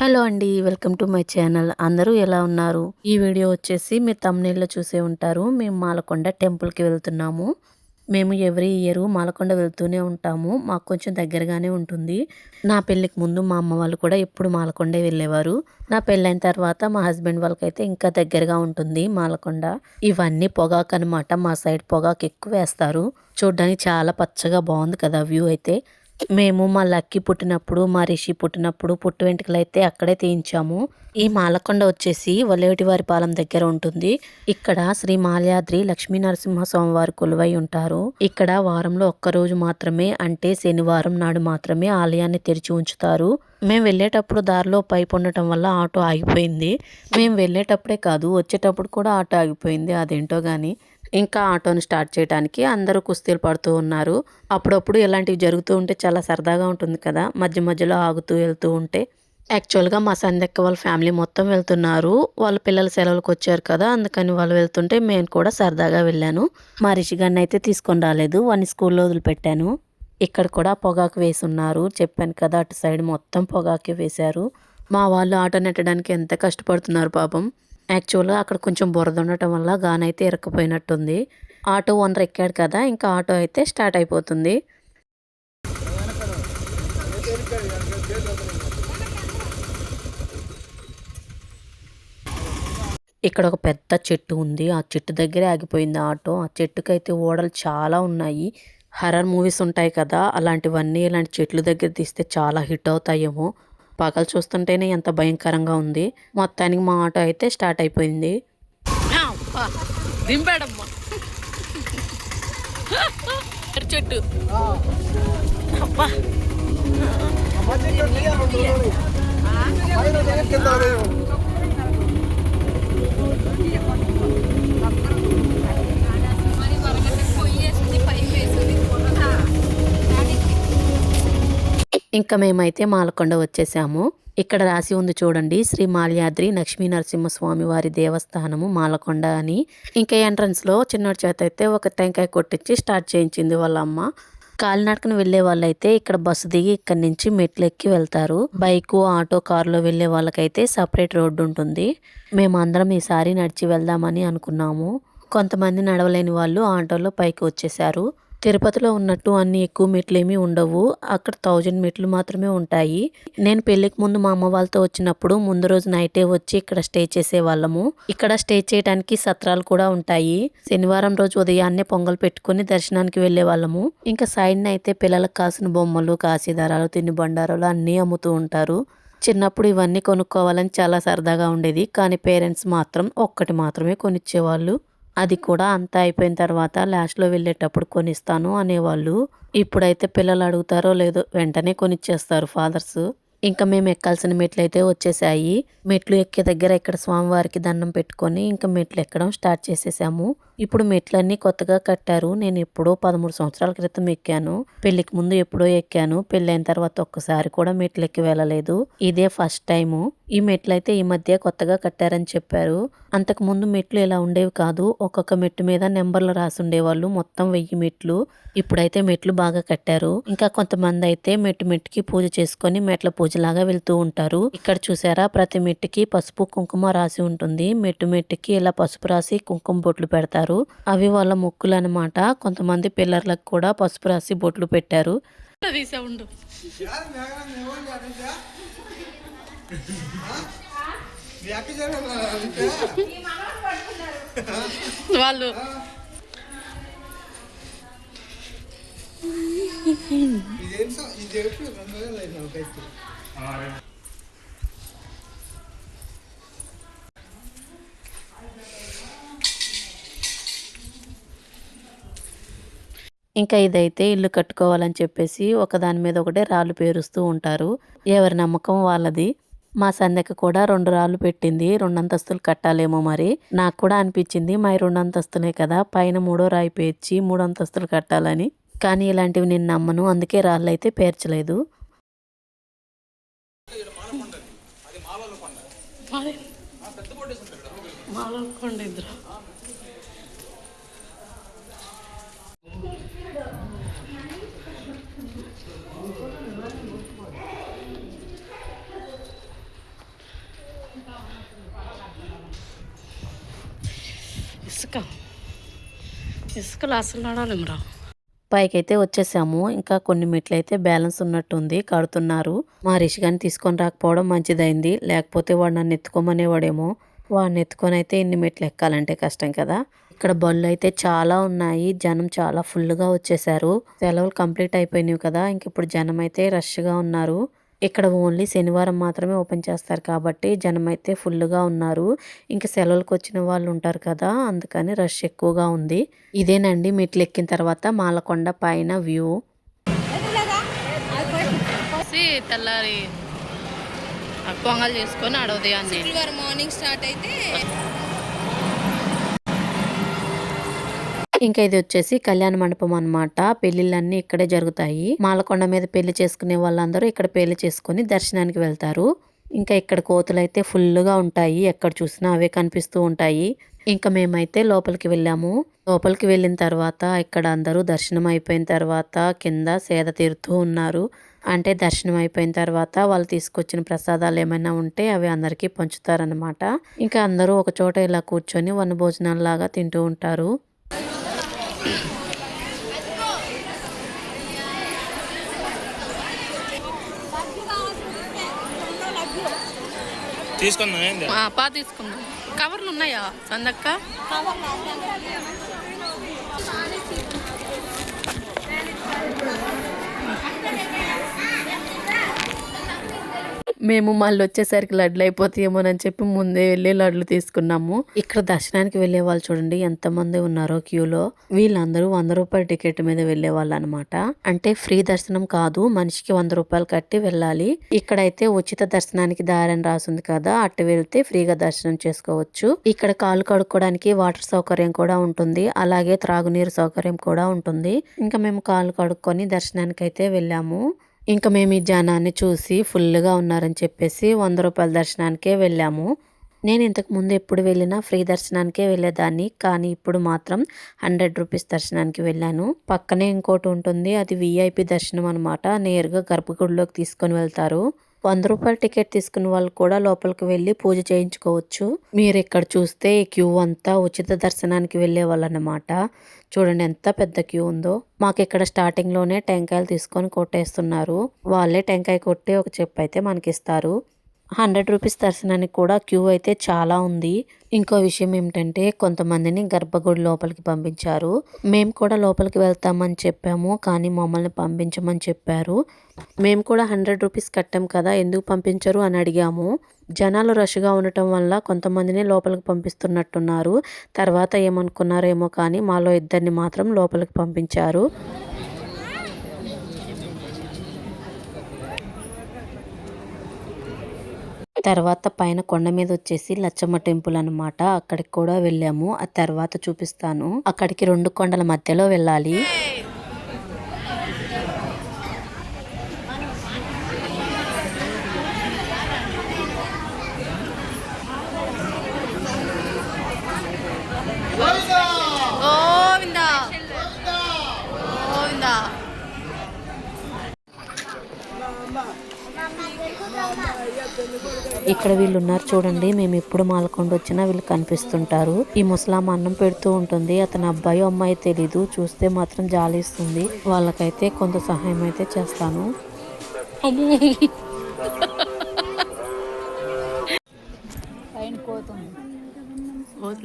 Hello అండి welcome to my channel. అందరూ ఎలా ఉన్నారు? ఈ వీడియో వచ్చేసి మీరు తమ్నేల్లో చూసే ఉంటారు. మేము మాలకొండ టెంపుల్కి వెళ్తున్నాము. మేము ఎవ్రీ ఇయర్ మాలకొండ వెళ్తూనే ఉంటాము. మాకు కొంచెం దగ్గరగానే ఉంటుంది. నా పెళ్ళికి ముందు మా అమ్మ వాళ్ళు కూడా ఎప్పుడు మాలకొండే వెళ్ళేవారు. నా పెళ్ళైన తర్వాత మా హస్బెండ్ వాళ్ళకైతే ఇంకా దగ్గరగా ఉంటుంది మాలకొండ. ఇవన్నీ పొగాకు అనమాట మా సైడ్ పొగాకు ఎక్కువ వేస్తారు. చూడ్డానికి చాలా పచ్చగా బాగుంది కదా వ్యూ అయితే. మేము మా లక్కీ పుట్టినప్పుడు మా రిషి పుట్టినప్పుడు పుట్టు వెంట్రుకలు అయితే అక్కడే తీయించాము. ఈ మాలకొండ వచ్చేసి వలేటివారిపాలెం దగ్గర ఉంటుంది. ఇక్కడ శ్రీ మాల్యాద్రి లక్ష్మీ నరసింహ స్వామివారి కొలువై ఉంటారు. ఇక్కడ వారంలో ఒక్క రోజు మాత్రమే అంటే శనివారం నాడు మాత్రమే ఆలయాన్ని తెరిచి ఉంచుతారు. మేము వెళ్ళేటప్పుడు దారిలో పైపు ఉండటం వల్ల ఆటో ఆగిపోయింది. మేము వెళ్ళేటప్పుడే కాదు వచ్చేటప్పుడు కూడా ఆటో ఆగిపోయింది. అదేంటో కానీ ఇంకా ఆటోని స్టార్ట్ చేయడానికి అందరూ కుస్తీలు పడుతూ ఉన్నారు. అప్పుడప్పుడు ఇలాంటివి జరుగుతూ ఉంటే చాలా సరదాగా ఉంటుంది కదా. మధ్య మధ్యలో ఆగుతూ వెళ్తూ ఉంటే. యాక్చువల్గా మా సందెక్క వాళ్ళ ఫ్యామిలీ మొత్తం వెళ్తున్నారు. వాళ్ళ పిల్లల సెలవులకు వచ్చారు కదా. అందుకని వాళ్ళు వెళ్తుంటే నేను కూడా సరదాగా వెళ్ళాను. మా రిషి గారిని అయితే తీసుకొని రాలేదు. వాడిని స్కూల్లో వదిలిపెట్టాను. ఇక్కడ కూడా పొగాకు వేసి ఉన్నారు చెప్పాను కదా అటు సైడ్ మొత్తం పొగాకు వేశారు. మా వాళ్ళు ఆటో నెట్టడానికి ఎంత కష్టపడుతున్నారు పాపం. యాక్చువల్గా అక్కడ కొంచెం బురద ఉండటం వల్ల గాన్ అయితే ఇరకపోయినట్టుంది ఆటో ఓనర్ ఎక్కాడు కదా ఇంకా ఆటో అయితే స్టార్ట్ అయిపోతుంది. ఇక్కడ ఒక పెద్ద చెట్టు ఉంది. ఆ చెట్టు దగ్గరే ఆగిపోయింది ఆటో. ఆ చెట్టుకైతే ఓడలు చాలా ఉన్నాయి. హర్రర్ మూవీస్ ఉంటాయి కదా అలాంటివన్నీ ఇలాంటి చెట్ల దగ్గర తీస్తే చాలా హిట్ అవుతాయేమో. పగలు చూస్తుంటేనే ఎంత భయంకరంగా ఉంది. మొత్తానికి మా ఆటో అయితే స్టార్ట్ అయిపోయింది. దింపాడమ్మా. చెట్టు. అబ్బా. ఇంకా మేమైతే మాలకొండ వచ్చేసాము. ఇక్కడ రాసి ఉంది చూడండి శ్రీ మాల్యాద్రి లక్ష్మీ నరసింహస్వామి వారి దేవస్థానము మాలకొండ అని. ఇంకా ఎంట్రన్స్లో చిన్న చిన్నోడి చేత అయితే ఒక టెంకాయ కొట్టించి స్టార్ట్ చేయించింది వాళ్ళ అమ్మ. కాలినడకన వెళ్ళే వాళ్ళైతే ఇక్కడ బస్సు దిగి ఇక్కడ నుంచి మెట్లు ఎక్కి వెళ్తారు. బైక్ ఆటో కారులో వెళ్ళే వాళ్ళకైతే సపరేట్ రోడ్డు ఉంటుంది. మేము అందరం ఈసారి నడిచి వెళ్దామని అనుకున్నాము. కొంతమంది నడవలేని వాళ్ళు ఆటోలో పైకి వచ్చేసారు. తిరుపతిలో ఉన్నట్టు అన్ని ఎక్కువ మెట్లు ఏమీ ఉండవు. అక్కడ థౌజండ్ మెట్లు మాత్రమే ఉంటాయి. నేను పెళ్ళికి ముందు మా అమ్మ వాళ్ళతో వచ్చినప్పుడు ముందు రోజు నైటే వచ్చి ఇక్కడ స్టే చేసే వాళ్ళము ఇక్కడ స్టే చేయడానికి సత్రాలు కూడా ఉంటాయి. శనివారం రోజు ఉదయాన్నే పొంగల్ పెట్టుకుని దర్శనానికి వెళ్ళే వాళ్ళము ఇంకా సైడ్ అయితే పిల్లలకు కాసిన బొమ్మలు కాశీదారాలు తిండి బండారాలు అన్నీ అమ్ముతూ ఉంటారు. చిన్నప్పుడు ఇవన్నీ కొనుక్కోవాలని చాలా సరదాగా ఉండేది. కానీ పేరెంట్స్ మాత్రం ఒక్కటి మాత్రమే కొనిచ్చేవాళ్ళు. అది కూడా అంతా అయిపోయిన తర్వాత లాస్ట్లో వెళ్ళేటప్పుడు కొనిస్తాను అనేవాళ్ళు. ఇప్పుడైతే పిల్లలు అడుగుతారో లేదో వెంటనే కొనిచ్చేస్తారు ఫాదర్స్. ఇంకా మేము ఎక్కాల్సిన మెట్లు అయితే వచ్చేసాయి. మెట్లు ఎక్కే దగ్గర ఇక్కడ స్వామివారికి దండం పెట్టుకొని ఇంకా మెట్లు ఎక్కడం స్టార్ట్ చేసేసాము. ఇప్పుడు మెట్లన్నీ కొత్తగా కట్టారు. నేను ఎప్పుడో పదమూడు సంవత్సరాల క్రితం ఎక్కాను. పెళ్ళికి ముందు ఎప్పుడో ఎక్కాను. పెళ్ళైన తర్వాత ఒక్కసారి కూడా మెట్లు ఎక్కి వెళ్ళలేదు. ఇదే ఫస్ట్ టైము. ఈ మెట్లు అయితే ఈ మధ్య కొత్తగా కట్టారని చెప్పారు. అంతకు ముందు మెట్లు ఇలా ఉండేవి కాదు. ఒక్కొక్క మెట్టు మీద నెంబర్లు రాసి ఉండేవాళ్ళు. మొత్తం వెయ్యి మెట్లు. ఇప్పుడైతే మెట్లు బాగా కట్టారు. ఇంకా కొంతమంది అయితే మెట్టు మెట్టుకి పూజ చేసుకొని మెట్ల పూజలాగా వెళ్తూ ఉంటారు. ఇక్కడ చూసారా? ప్రతి మెట్టుకి పసుపు కుంకుమ రాసి ఉంటుంది. మెట్టు మెట్టుకి ఇలా పసుపు రాసి కుంకుమ బొట్లు పెడతారు. అవి వాళ్ళ మొక్కులు అనమాట కొంతమంది పిల్లర్లకు కూడా పసుపు రాసి బొట్లు పెట్టారు. వాళ్ళు ఇంకా ఇదైతే ఇల్లు కట్టుకోవాలని చెప్పేసి ఒకదాని మీద ఒకటే రాళ్ళు పేరుస్తూ ఉంటారు. ఎవరి నమ్మకం వాళ్ళది. మా సందెక్క కూడా రెండు రాళ్ళు పెట్టింది. రెండు అంతస్తులు కట్టాలేమో మరి. నాకు కూడా అనిపించింది మా రెండు అంతస్తులే కదా పైన మూడో రాయి పేర్చి మూడు అంతస్తులు కట్టాలని. కానీ ఇలాంటివి నేను నమ్మను అందుకే రాళ్ళు అయితే పేర్చలేదు ఇసుక. ఇసుకలు అసలు నడాలి రా పైకైతే వచ్చేసాము. ఇంకా కొన్ని మెట్లు అయితే బ్యాలెన్స్ ఉన్నట్టుంది. కడుతున్నారు. మా రిషి గారిని తీసుకొని రాకపోవడం మంచిదైంది. లేకపోతే వాడు నన్ను ఎత్తుకోమనేవాడేమో. వాడిని ఎత్తుకొని అయితే ఇన్ని మెట్లు ఎక్కాలంటే కష్టం కదా. ఇక్కడ బళ్ళు అయితే చాలా ఉన్నాయి. జనం చాలా ఫుల్గా వచ్చేసారు సెలవులు కంప్లీట్ అయిపోయినాయి కదా. ఇంక ఇప్పుడు జనం అయితే రష్గా ఉన్నారు. ఇక్కడ ఓన్లీ శనివారం మాత్రమే ఓపెన్ చేస్తారు కాబట్టి జనం అయితే ఫుల్గా ఉన్నారు. ఇంకా సెలవులకు వచ్చిన వాళ్ళు ఉంటారు కదా అందుకని రష్ ఎక్కువగా ఉంది. ఇదేనండి మెట్లు ఎక్కిన తర్వాత మాలకొండ పైన వ్యూ. తెల్లారి పొంగల్ చేసుకొని శుక్రవారం మార్నింగ్ స్టార్ట్ అయితే ఇంకా ఇది వచ్చేసి కళ్యాణ మండపం అన్నమాట. పెళ్ళిళ్ళన్నీ ఇక్కడే జరుగుతాయి. మాలకొండ మీద పెళ్ళి చేసుకునే వాళ్ళందరూ ఇక్కడ పెళ్ళి చేసుకుని దర్శనానికి వెళ్తారు. ఇంకా ఇక్కడ కోతులు అయితే ఫుల్గా ఉంటాయి. ఎక్కడ చూసినా అవే కనిపిస్తూ ఉంటాయి. ఇంకా మేమైతే లోపలికి వెళ్ళాము. లోపలికి వెళ్ళిన తర్వాత ఇక్కడ అందరూ దర్శనం అయిపోయిన తర్వాత కింద సేద తీరుతూ ఉన్నారు. అంటే దర్శనం అయిపోయిన తర్వాత వాళ్ళు తీసుకొచ్చిన ప్రసాదాలు ఏమైనా ఉంటే అవి అందరికీ పంచుతారనమాట ఇంకా అందరూ ఒక చోట ఇలా కూర్చొని వన భోజనాలు లాగా తింటూ ఉంటారు. తీసుకుందాం ఏంది? ఆ, పా తీసుకుందాం. కవర్లు ఉన్నాయా సందక్క మేము మళ్ళీ వచ్చేసరికి లడ్లు అయిపోతాయేమోనని చెప్పి ముందే వెళ్ళి లడ్లు తీసుకున్నాము. ఇక్కడ దర్శనానికి వెళ్ళే వాళ్ళు చూడండి ఎంత మంది ఉన్నారో క్యూలో. వీళ్ళందరూ వంద రూపాయల టికెట్ మీద వెళ్ళే వాళ్ళు అనమాట అంటే ఫ్రీ దర్శనం కాదు మనిషికి వంద రూపాయలు కట్టి వెళ్ళాలి. ఇక్కడైతే ఉచిత దర్శనానికి దారి అని రాసింది కదా అటు వెళ్తే ఫ్రీగా దర్శనం చేసుకోవచ్చు. ఇక్కడ కాలు కడుక్కోవడానికి వాటర్ సౌకర్యం కూడా ఉంటుంది అలాగే త్రాగునీరు సౌకర్యం కూడా ఉంటుంది. ఇంకా మేము కాలు కడుక్కొని దర్శనానికి అయితే వెళ్ళాము. ఇంకా మేము ఈ జనాన్ని చూసి ఫుల్గా ఉన్నారని చెప్పేసి వంద రూపాయల దర్శనానికే వెళ్ళాము. నేను ఇంతకు ముందు ఎప్పుడు వెళ్ళినా ఫ్రీ దర్శనానికే వెళ్ళేదాన్ని కానీ ఇప్పుడు మాత్రం హండ్రెడ్ రూపీస్ దర్శనానికి వెళ్ళాను. పక్కనే ఇంకోటి ఉంటుంది అది విఐపి దర్శనం అనమాట నేరుగా గర్భగుడిలోకి తీసుకొని వెళ్తారు. వంద రూపాయల టికెట్ తీసుకున్న వాళ్ళు కూడా లోపలికి వెళ్ళి పూజ చేయించుకోవచ్చు. మీరు ఇక్కడ చూస్తే ఈ క్యూ అంతా ఉచిత దర్శనానికి వెళ్ళే వాళ్ళన్నమాట చూడండి ఎంత పెద్ద క్యూ ఉందో. మాకు ఇక్కడ స్టార్టింగ్లోనే టెంకాయలు తీసుకొని కొట్టేస్తున్నారు. వాళ్ళే టెంకాయ కొట్టి ఒక చెప్పు అయితే మనకి ఇస్తారు హండ్రెడ్ రూపీస్ దర్శనానికి కూడా క్యూ అయితే చాలా ఉంది. ఇంకో విషయం ఏమిటంటే కొంతమందిని గర్భగుడి లోపలికి పంపించారు. మేము కూడా లోపలికి వెళ్తామని చెప్పాము కానీ మమ్మల్ని పంపించమని చెప్పారు. మేము కూడా హండ్రెడ్ రూపీస్ కట్టాం కదా ఎందుకు పంపించరు అని అడిగాము. జనాలు రష్గా ఉండటం వల్ల కొంతమందిని లోపలికి పంపిస్తున్నట్టున్నారు. తర్వాత ఏమనుకున్నారేమో కానీ మాలో ఇద్దరిని మాత్రం లోపలికి పంపించారు. తర్వాత పైన కొండ మీద వచ్చేసి లచ్చమ్మ టెంపుల్ అన్నమాట. అక్కడికి కూడా వెళ్ళాము. ఆ తర్వాత చూపిస్తాను. అక్కడికి రెండు కొండల మధ్యలో వెళ్ళాలి. ఇక్కడ వీళ్ళు ఉన్నారు చూడండి మేము ఎప్పుడు మాలకొండ వచ్చినా వీళ్ళు కనిపిస్తుంటారు. ఈ ముసలాం అన్నం పెడుతూ ఉంటుంది అతని అబ్బాయి అమ్మాయి తెలీదు చూస్తే మాత్రం జాలిస్తుంది. వాళ్ళకైతే కొంత సహాయం అయితే చేస్తాను.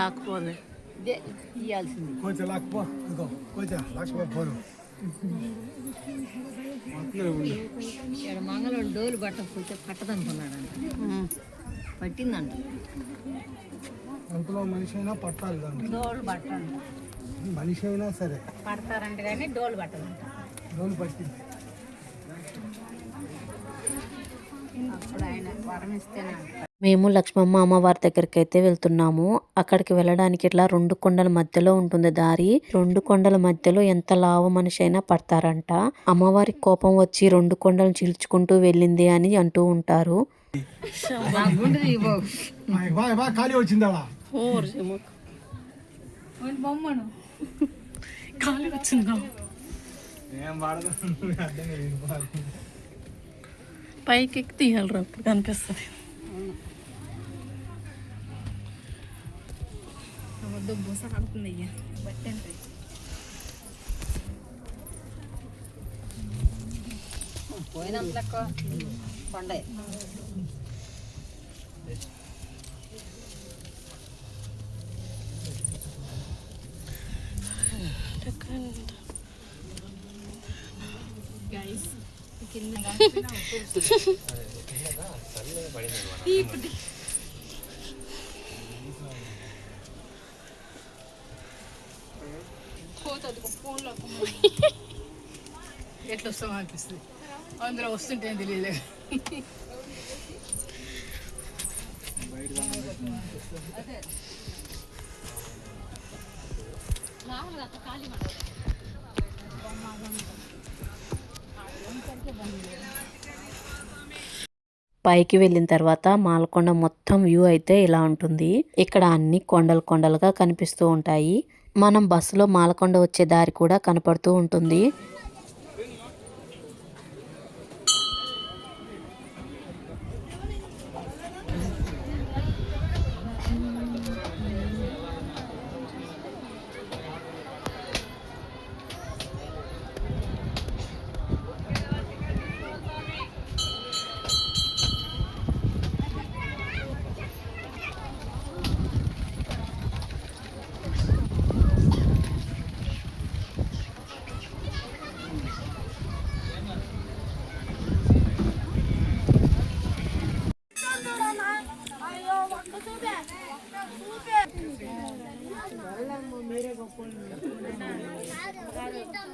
లాక్కుపోలే కొంచెం లాక్కుపో కొంచెం లాక్కుపో పోను ఇక్కడ మంగళవాడు డోలు పట్టకపోతే పట్టదనుకున్నాడంట. పట్టిందంట. అంతలో మనిషి అయినా పట్టాలి డోలు పట్టండి మనిషి అయినా సరే. పడతారంట కానీ డోలు పట్టదంట. లోన్ పట్టింది. అప్పుడు ఆయన వరం ఇస్తేనే అంట మేము లక్ష్మమ్మ అమ్మవారి దగ్గరికి అయితే వెళ్తున్నాము. అక్కడికి వెళ్ళడానికి ఇట్లా రెండు కొండల మధ్యలో ఉంటుంది దారి. రెండు కొండల మధ్యలో ఎంత లావు మనిషి అయినా పడతారంట. అమ్మవారి కోపం వచ్చి రెండు కొండలను చీల్చుకుంటూ వెళ్ళింది అని అంటూ ఉంటారు. నా గుండె ఇవ్వు బాగా బాగా బుస కడుతుంది అయ్యా బట్టండి పోయినంత లెక్క కొండే గైస్ ఎట్లా వస్తామో అనిపిస్తుంది. అందులో వస్తుంటే తెలియలే. పైకి వెళ్ళిన తర్వాత మాలకొండ మొత్తం వ్యూ అయితే ఇలా ఉంటుంది. ఇక్కడ అన్ని కొండలు కొండలుగా కనిపిస్తూ ఉంటాయి. మనం బస్సులో మాలకొండ వచ్చే దారి కూడా కనపడుతూ ఉంటుంది.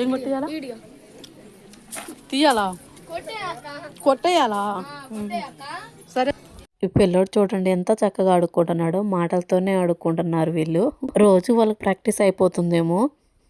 ఏం కొట్టేయాలా? తీయాలా? కొట్టేయాలా? సరే. పిల్లోడు చూడండి ఎంత చక్కగా ఆడుకుంటున్నాడో మాటలతోనే ఆడుకుంటున్నారు వీళ్ళు. రోజు వాళ్ళకి ప్రాక్టీస్ అయిపోతుందేమో.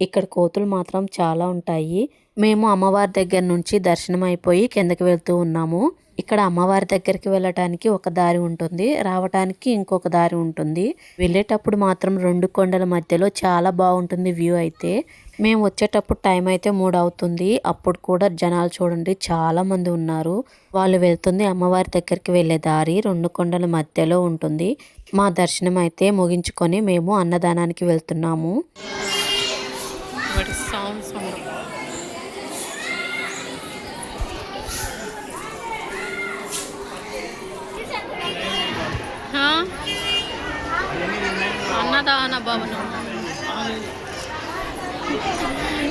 ఇక్కడ కోతులు మాత్రం చాలా ఉంటాయి. మేము అమ్మవారి దగ్గర నుంచి దర్శనం అయిపోయి కిందకి వెళ్తూ ఉన్నాము. ఇక్కడ అమ్మవారి దగ్గరికి వెళ్ళటానికి ఒక దారి ఉంటుంది. రావటానికి ఇంకొక దారి ఉంటుంది. వెళ్ళేటప్పుడు మాత్రం రెండు కొండల మధ్యలో చాలా బాగుంటుంది వ్యూ అయితే. మేము వచ్చేటప్పుడు టైం అయితే మూడు అవుతుంది. అప్పుడు కూడా జనాలు చూడండి చాలా మంది ఉన్నారు. వాళ్ళు వెళ్తుంది అమ్మవారి దగ్గరికి వెళ్ళే దారి రెండు కొండల మధ్యలో ఉంటుంది. మా దర్శనం అయితే ముగించుకొని మేము అన్నదానానికి వెళ్తున్నాము. వాటి సౌండ్స్ సమాధాన భవనం.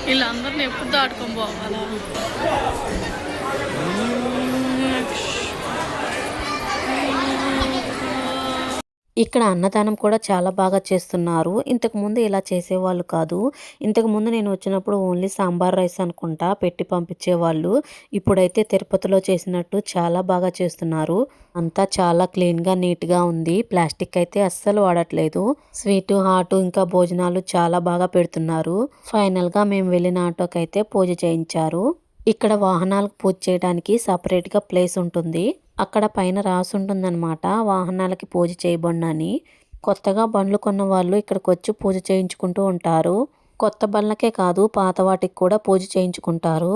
వీళ్ళందరినీ ఎప్పుడు దాటుకొని పోవాలా? ఇక్కడ అన్నదానం కూడా చాలా బాగా చేస్తున్నారు. ఇంతకు ముందు ఇలా చేసేవాళ్ళు కాదు. ఇంతకుముందు నేను వచ్చినప్పుడు ఓన్లీ సాంబార్ రైస్ అనుకుంటా పెట్టి పంపించేవాళ్ళు. ఇప్పుడైతే తిరుపతిలో చేసినట్టు చాలా బాగా చేస్తున్నారు. అంతా చాలా క్లీన్గా నీట్గా ఉంది. ప్లాస్టిక్ అయితే అస్సలు వాడట్లేదు. స్వీటు హాటు ఇంకా భోజనాలు చాలా బాగా పెడుతున్నారు. ఫైనల్గా మేము వెళ్ళిన ఆటోకైతే పూజ చేయించారు. ఇక్కడ వాహనాలకు పూజ చేయడానికి సపరేట్గా ప్లేస్ ఉంటుంది. అక్కడ పైన రాసుంటుందన్నమాట వాహనాలకి పూజ చేయబడినని. కొత్తగా బండ్లు కొన్న వాళ్ళు ఇక్కడికి వచ్చి పూజ చేయించుకుంటూ ఉంటారు. కొత్త బండ్లకే కాదు పాత వాటికి కూడా పూజ చేయించుకుంటారు.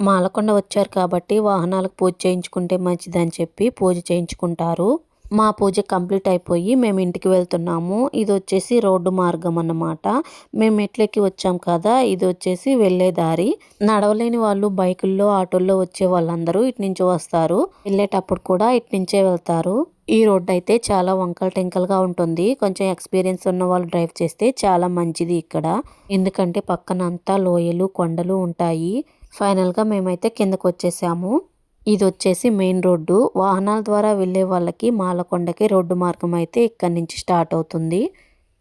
మాలకొండ వచ్చారు కాబట్టి వాహనాలకు పూజ చేయించుకుంటే మంచిదని చెప్పి పూజ చేయించుకుంటారు. మా పూజ కంప్లీట్ అయిపోయి మేము ఇంటికి వెళ్తున్నాము. ఇది వచ్చేసి రోడ్డు మార్గం అన్నమాట. మేము మెట్లెక్కి వచ్చాం కదా ఇది వచ్చేసి వెళ్ళే దారి. నడవలేని వాళ్ళు బైకుల్లో ఆటోల్లో వచ్చే వాళ్ళందరూ ఇటు నుంచి వస్తారు. వెళ్ళేటప్పుడు కూడా ఇటు నుంచే వెళ్తారు. ఈ రోడ్డు అయితే చాలా వంకల టెంకల్గా ఉంటుంది. కొంచెం ఎక్స్పీరియన్స్ ఉన్న వాళ్ళు డ్రైవ్ చేస్తే చాలా మంచిది ఇక్కడ. ఎందుకంటే పక్కన అంతా లోయలు కొండలు ఉంటాయి. ఫైనల్గా మేమైతే కిందకు వచ్చేసాము. ఇది వచ్చేసి మెయిన్ రోడ్డు. వాహనాల ద్వారా వెళ్ళే వాళ్ళకి మాలకొండకి రోడ్డు మార్గం అయితే ఇక్కడి నుంచి స్టార్ట్ అవుతుంది.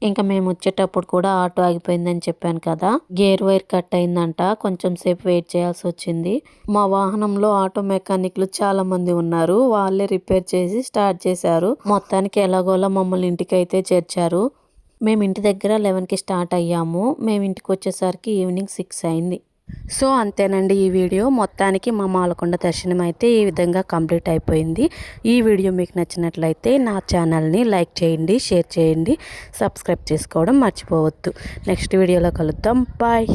ఇంకా మేము వచ్చేటప్పుడు కూడా ఆటో ఆగిపోయిందని చెప్పాను కదా. గేర్ వైర్ కట్ అయిందంట. కొంచెం సేపు వెయిట్ చేయాల్సి వచ్చింది. మా వాహనంలో ఆటో మెకానిక్లు చాలా మంది ఉన్నారు. వాళ్ళే రిపేర్ చేసి స్టార్ట్ చేశారు. మొత్తానికి ఎలాగోలా మమ్మల్ని ఇంటికి అయితే చేర్చారు. మేము ఇంటి దగ్గర లెవెన్కి స్టార్ట్ అయ్యాము. మేము ఇంటికి వచ్చేసరికి ఈవినింగ్ సిక్స్ అయింది. సో అంతేనండి ఈ వీడియో. మొత్తానికి మా మాలకొండ దర్శనం అయితే ఈ విధంగా కంప్లీట్ అయిపోయింది. ఈ వీడియో మీకు నచ్చినట్లయితే నా ఛానల్ని లైక్ చేయండి షేర్ చేయండి సబ్స్క్రైబ్ చేసుకోవడం మర్చిపోవద్దు. నెక్స్ట్ వీడియోలో కలుద్దాం. బాయ్.